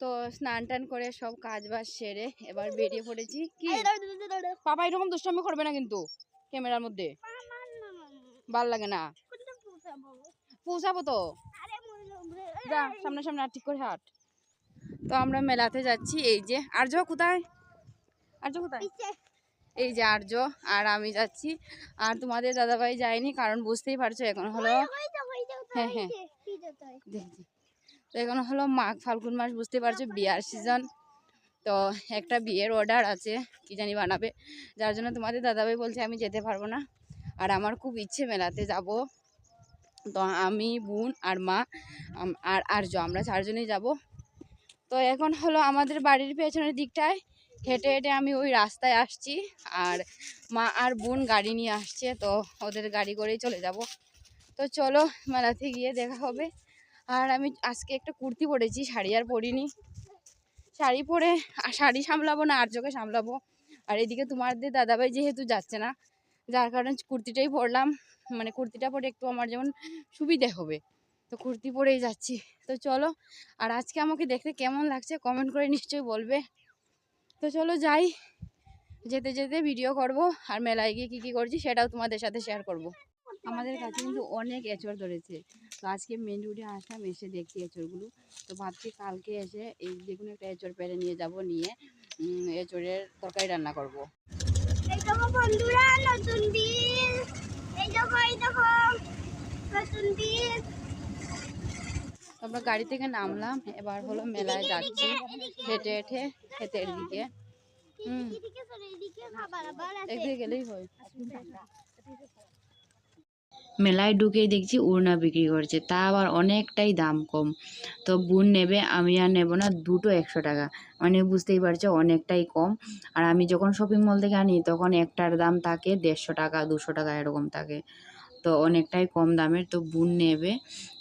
তো স্নান টান করে সব কাজ বাজ সেরে এবার বেরিয়ে পড়েছি। কি? পাপা এরকম দুষ্টামি করবে না কিন্তু ক্যামেরার মধ্যে। ভালো লাগে না। পৌঁছাবো তো। যা সামনে সামনে আর ঠিক করে হাট। তো আমরা মেলাতে যাচ্ছি এই যে আর্য কোথায়? আর্য কোথায়? এই যে। আর্য আর আমি যাচ্ছি। আর তোমাদের দাদাভাই যায়নি কারণ বুঝতেই পারছ এখন হলো হ্যাঁ, হ্যাঁ। তো এখন হলো মাঘ, ফাল্গুন মাস বুঝতে পারছ, বিয়ার সিজন তো একটা বিয়ের অর্ডার আছে, কি জানি বানাবে। যার জন্য তোমাদের দাদাভাই বলছে আমি যেতে পারব না। আর আমার খুব ইচ্ছে মেলাতে যাব। তো আমি, বোন আর মা আর আর্য আমরা চারজনেই যাব। তো এখন হলো আমাদের বাড়ির পেছনের দিকটায় হেঁটে হেঁটে আমি ওই রাস্তায় আসছি। আর মা আর বোন গাড়ি নিয়ে আসছে, তো ওদের গাড়ি করেই চলে যাব। তো চলো মেলাতে গিয়ে দেখা হবে। আর আমি আজকে একটা কুর্তি পরেছি, শাড়ি আর পরিনি। শাড়ি পরে আর শাড়ি সামলাবো না, আর্যকে সামলাবো। আর এদিকে তোমাদের দাদাভাই যেহেতু যাচ্ছে না, যার কারণে কুর্তিটাই পরলাম। মানে কুর্তিটা পরে একটু আমার যেমন সুবিধে হবে। তো কুর্তি পরেই যাচ্ছি। তো চলো, আর আজকে আমাকে দেখতে কেমন লাগছে কমেন্ট করে নিশ্চয়ই বলবে। তো চলো যাই, যেতে যেতে ভিডিও করব, আর মেলায় গিয়ে কী কী করছি সেটাও তোমাদের সাথে শেয়ার করব। আমাদের কাছে কিন্তু অনেক এঁচড় ধরেছে তো আজকে মেন রোডে আসলাম এসে দেখছি এঁচড়গুলো তো ভাবছি কালকে এসে এই যে কোনো একটা এঁচড় পেরে নিয়ে যাব নিয়ে এঁচড়ের তরকারি রান্না করব এই দেখো বন্ধুরা নতুন দিন এই দেখো এই দেখো নতুন দিন আমরা গাড়ি থেকে নামলাম এবার হলো মেলায় যাচ্ছি হেঁটে হেঁটে ক্ষেতের দিকে হুম এদিকে একদিকে গেলেই হয় মেলায় ঢুকেই দেখছি উড়না বিক্রি করছে। তা আবার অনেকটাই দাম কম। তো বোন নেবে, আমি আর নেব না, দুটো একশো টাকা। মানে বুঝতেই পারছ, অনেকটাই কম। আর আমি যখন শপিং মল থেকে আনি, তখন একটার দাম থাকে দেড়শো টাকা, দুশো টাকা, এরকম থাকে। তো অনেকটাই কম দামের। তো বোন নেবে।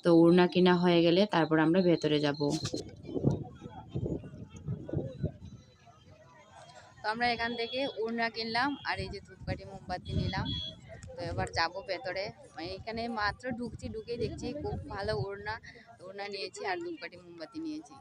তো উড়না কিনা হয়ে গেলে তারপর আমরা ভেতরে যাব। তো আমরা এখান থেকে উড়না কিনলাম, আর এই যে ধূপকাঠি, মোমবাতি নিলাম। তো এবার যাব ভেতরে। এখানে মাত্র ঢুকছি, ঢুকেই দেখছি খুব ভালো ওড়না ওড়না নিয়েছি আর ধূপকাঠি মোমবাতি নিয়েছি।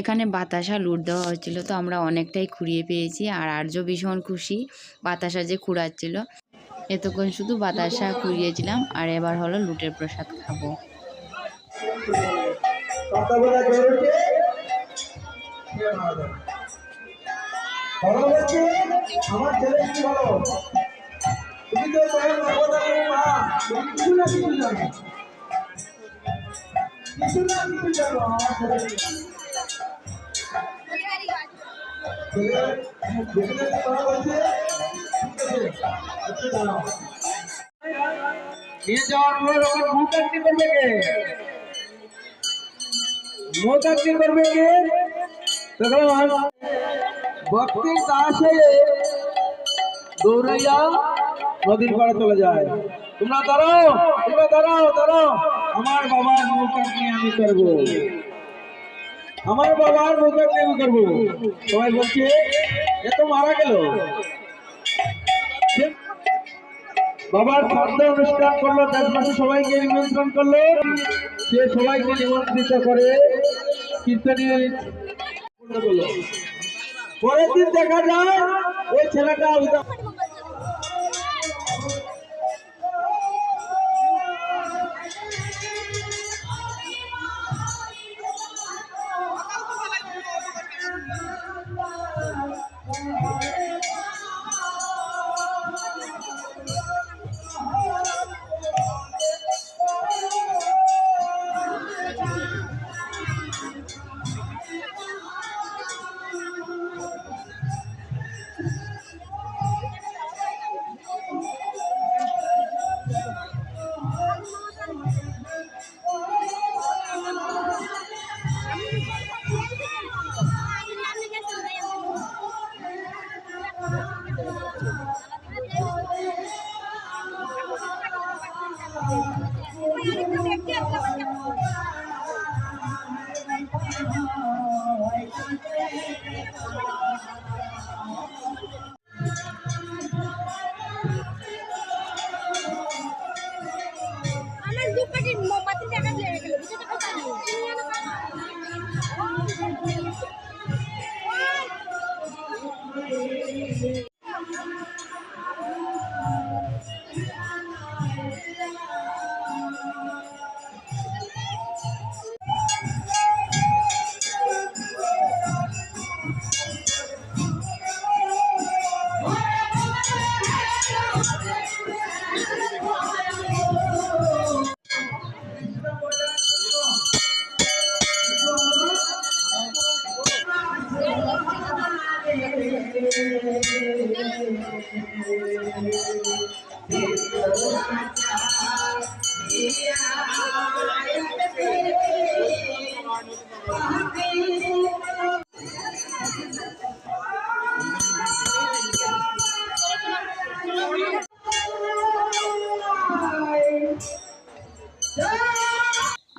এখানে বাতাসা লুট দেওয়া হচ্ছিল তো আমরা অনেকটাই খুঁড়িয়ে পেয়েছি, আর আর্য ভীষণ খুশি বাতাসা যে খুঁড়াচ্ছিল। এতক্ষণ শুধু বাতাসা খুঁড়িয়েছিলাম আর এবার হলো লুটের প্রসাদ খাব। নিয়ে যাওয়ার পর ওকে মুখাগ্নি করবে কে? মোতাক্তি করবে কে? তখন ভক্তির দাস হয়ে দৌড়াইয়া নদীর পাড়ে চলে যায়। তোমরা দাঁড়াও তোমরা দাঁড়াও দাঁড়াও। আমার বাবার মোতাক্তি আমি করব। আমার বাবার মোতাক্তি আমি করব। সবাই বলছে, এ তো মারা গেল। সে বাবার শ্রদ্ধা অনুষ্ঠান করল, দেশবাসী সবাইকে নিমন্ত্রণ করল। সে সবাইকে নিমন্ত্রিত করে কীর্তনীয় পরের দিন দেখা যায়, ওই ছেলেটা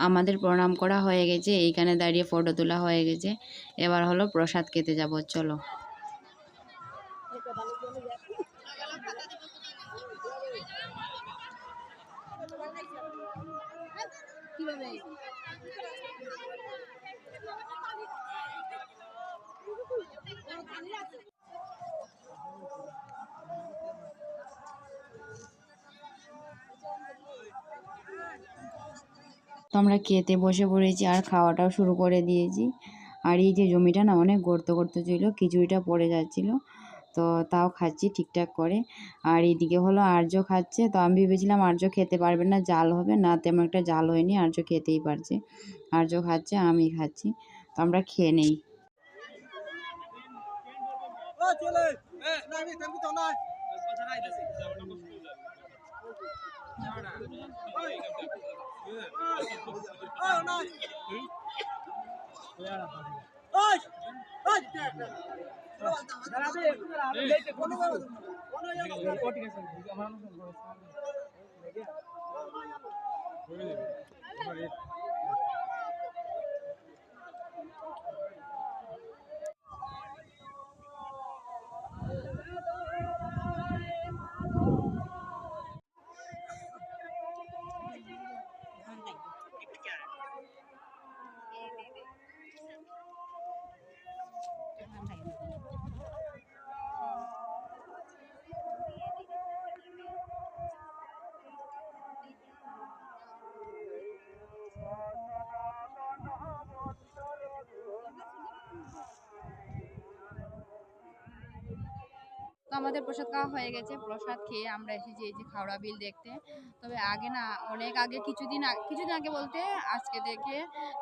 আমাদের প্রণাম করা হয়ে গেছে, এইখানে দাঁড়িয়ে ফটো তোলা হয়ে গেছে। এবার হলো প্রসাদ খেতে যাব, চলো। তো আমরা খেতে বসে পড়েছি আর খাওয়াটাও শুরু করে দিয়েছি। আর এই যে জমিটা না অনেক গর্ত গর্ত ছিল, খিচুড়িটা পড়ে যাচ্ছিল, তো তাও খাচ্ছি ঠিকঠাক করে। আর এইদিকে হলো আর্য খাচ্ছে, তো আমি ভেবেছিলাম আর্য খেতে পারবে না, জাল হবে। না, তেমন একটা জাল হয়নি, আর্য খেতেই পারছে। আর্য খাচ্ছে, আমি খাচ্ছি, তো আমরা খেয়ে নেই। Vâng, Ơ, chia lên. Này đi, thêm cái tròn này. Con chó này là gì? Giờ nó có phù rồi. Sao nào? Ôi. Ơ, này. Ôi. Ôi. দাঁড়াবে একটু দাঁড়াবে কোনো কোনো ঠিক আছে আমার তো আমাদের প্রসাদ খাওয়া হয়ে গেছে। প্রসাদ খেয়ে আমরা এসেছি এই যে খাওড়া বিল দেখতে। তবে আগে না অনেক আগে, কিছুদিন কিছুদিন আগে বলতে আজকে থেকে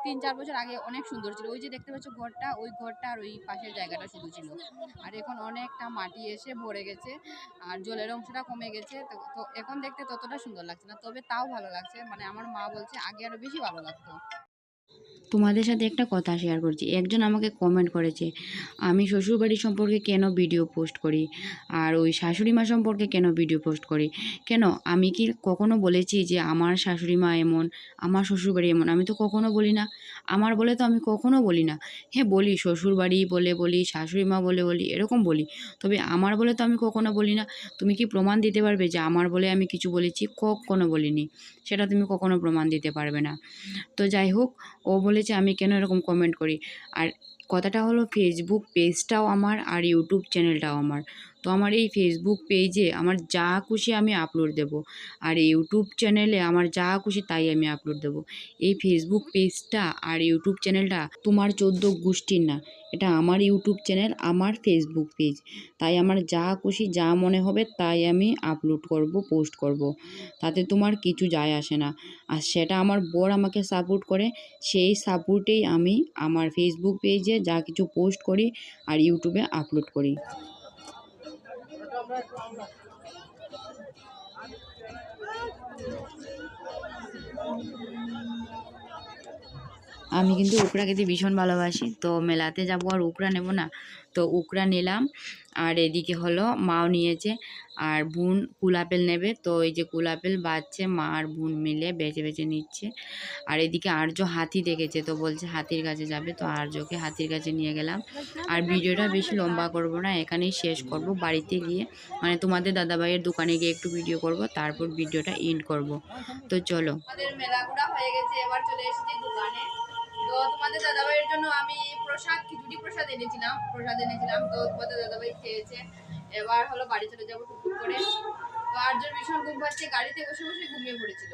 তিন চার বছর আগে অনেক সুন্দর ছিল। ওই যে দেখতে পাচ্ছ ঘরটা, ওই ঘরটা আর ওই পাশের জায়গাটা শুধু ছিল। আর এখন অনেকটা মাটি এসে ভরে গেছে আর জলের অংশটা কমে গেছে। তো এখন দেখতে ততটা সুন্দর লাগছে না, তবে তাও ভালো লাগছে। মানে আমার মা বলছে আগে আরও বেশি ভালো লাগতো। তোমাদের সাথে একটা কথা শেয়ার করছি। একজন আমাকে কমেন্ট করেছে, আমি শ্বশুরবাড়ি সম্পর্কে কেন ভিডিও পোস্ট করি? আর ওই শাশুড়ি মা সম্পর্কে কেন ভিডিও পোস্ট করি? কেন? আমি কি কখনো বলেছি যে আমার শাশুড়ি মা এমন, আমার শ্বশুরবাড়ি এমন? আমি তো কখনো বলি না। আমার বলে তো আমি কখনো বলি না। হ্যাঁ বলি। শ্বশুরবাড়ি বলে বলি শাশুড়ি মা বলে বলি, এরকম বলি। তবে আমার বলে তো আমি কখনো বলি না। তুমি কি প্রমাণ দিতে পারবে যে আমার বলে আমি কিছু বলেছি? কখনো বলিনি। সেটা তুমি কখনো প্রমাণ দিতে পারবে না। তো যাই হোক ও বলেছে, আমি কেন এরকম কমেন্ট করি? আর কথাটা হলো ফেসবুক পেজটাও আমার আর ইউটিউব চ্যানেলটাও আমার। তো আমার এই ফেসবুক পেজে আমার যা খুশি আমি আপলোড দেব। আর ইউটিউব চ্যানেলে আমার যা খুশি তাই আমি আপলোড দেব। এই ফেসবুক পেজটা আর ইউটিউব চ্যানেলটা তোমার চোদ্দ গোষ্ঠীর না। এটা আমার ইউটিউব চ্যানেল আমার ফেসবুক পেজ তাই আমার যা খুশি, যা মনে হবে, তাই আমি আপলোড করব পোস্ট করব। তাতে তোমার কিছু যায় আসে না। আর সেটা আমার বর আমাকে সাপোর্ট করে, সেই সাপোর্টেই আমি আমার ফেসবুক পেজে যা কিছু পোস্ট করি আর ইউটিউবে আপলোড করি। আমি কিন্তু উকড়া খেতে ভীষণ ভালোবাসি। তো মেলাতে যাব আর উকড়া নেব না। তো উকরা নিলাম। আর এদিকে হলো মাও নিয়েছে। আর বোন কুল আপেল নেবে। তো এই যে কুল আপেল বাচ্চে মা আর বোন মিলে বেছে বেছে নিচ্ছে। আর এদিকে আর্য হাতি দেখেছে, তো বলছে হাতির কাছে যাবে। তো আর্যকে হাতির কাছে নিয়ে গেলাম। আর ভিডিওটা বেশি লম্বা করব না, এখানেই শেষ করব। বাড়িতে গিয়ে মানে তোমাদের দাদাভাইয়ের দোকানে গিয়ে একটু ভিডিও করব, তারপর ভিডিওটা এন্ড করব। তো চলো। হয়ে গেছে, এবার চলে এসেছি দোকানে। তো তোমাদের দাদাভাইয়ের জন্য আমি প্রসাদ, খিচুড়ি প্রসাদ এনেছিলাম প্রসাদ এনেছিলাম। তো তোমাদের দাদাভাই খেয়েছে। এবার হলো বাড়ি চলে যাব টুকটুক করে। তো আর্যর ভীষণ ঘুম পাচ্ছে গাড়িতে বসে বসে ঘুমিয়ে পড়েছিল।